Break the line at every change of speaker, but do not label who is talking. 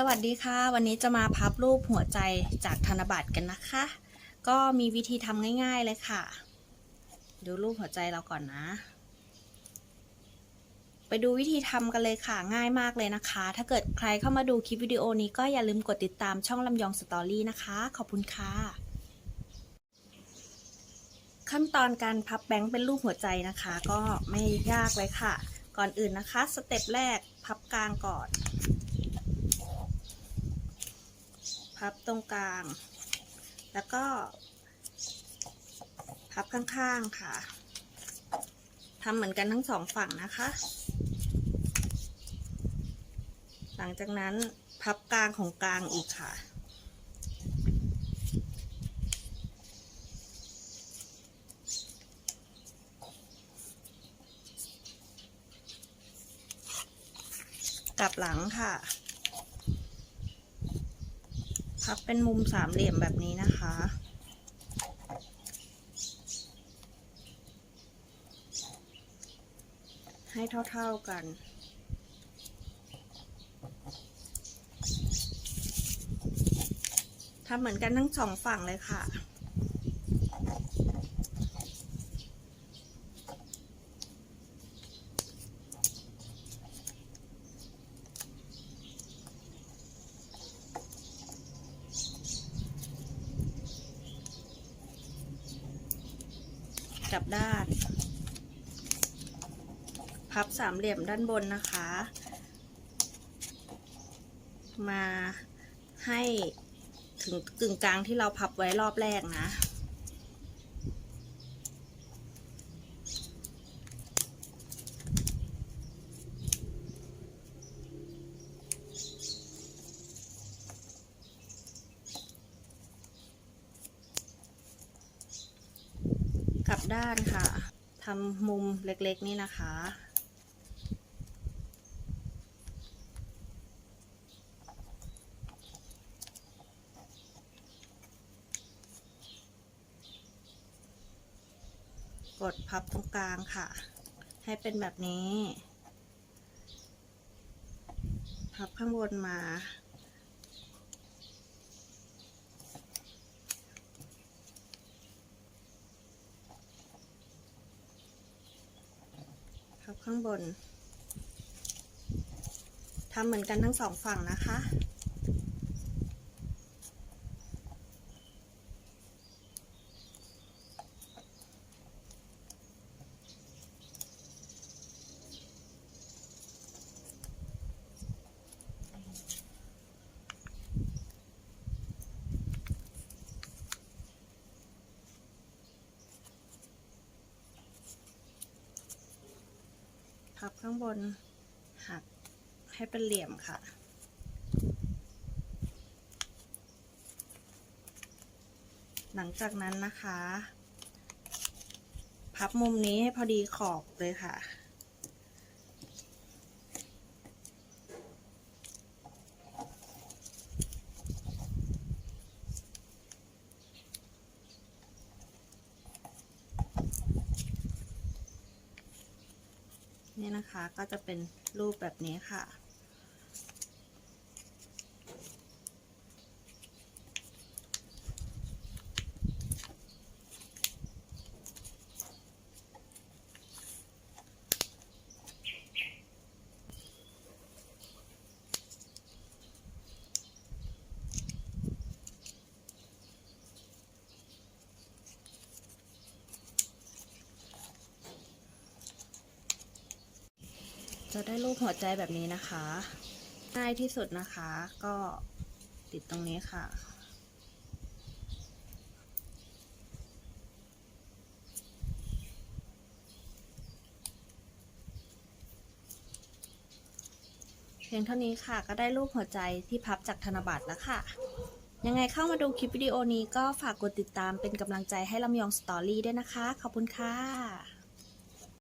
สวัสดีค่ะ วันนี้จะมาพับรูปหัวใจจากธนบัตรกันนะคะ ก็มีวิธีทำง่ายๆเลยค่ะ ดูรูปหัวใจเราก่อนนะ ไปดูวิธีทำกันเลยค่ะง่ายมากเลยนะคะ ถ้าเกิดใครเข้ามาดูคลิปวิดีโอนี้ก็อย่าลืมกดติดตามช่องลำยองสตอรี่นะคะ ขอบคุณค่ะ ขั้นตอนการพับแบงค์เป็นรูปหัวใจนะคะ ก็ไม่ยากเลยค่ะ ก่อนอื่นนะคะ สเต็ปแรกพับกลางก่อน พับตรงกลาง แล้วก็ พับข้างๆค่ะทำเหมือนกันทั้งสองฝั่งนะคะ หลังจากนั้นพับกลางของกลางอีกค่ะกลับหลังค่ะ พับเป็นมุมสามเหลี่ยมแบบนี้นะคะ ให้เท่าๆกันทำเหมือนกันทั้งสองฝั่งเลยค่ะ กลับด้าน พับสามเหลี่ยมด้านบนนะคะ มาให้ถึงกึ่งกลางที่เราพับไว้รอบแรกนะ ด้านค่ะทำมุมเล็กๆนี่นะคะ กดพับตรงกลางค่ะ ให้เป็นแบบนี้ พับข้างบนมา ข้างบนทำเหมือนกันทั้งสองฝั่งนะคะ ข้างบนหักให้เป็นเหลี่ยมค่ะ หลังจากนั้นนะคะ พับมุมนี้ให้พอดีขอบเลยค่ะ นี่นะคะก็จะเป็นรูปแบบนี้ค่ะ จะได้รูปหัวใจแบบนี้นะคะ ง่ายที่สุดนะคะก็ติดตรงนี้ค่ะ เพียงเท่านี้ค่ะก็ได้รูปหัวใจที่พับจากธนบัตรแล้วค่ะ ยังไงเข้ามาดูคลิปวิดีโอนี้ก็ฝากกดติดตามเป็นกำลังใจให้ลำยองสตอรี่ด้วยนะคะ ขอบคุณค่ะ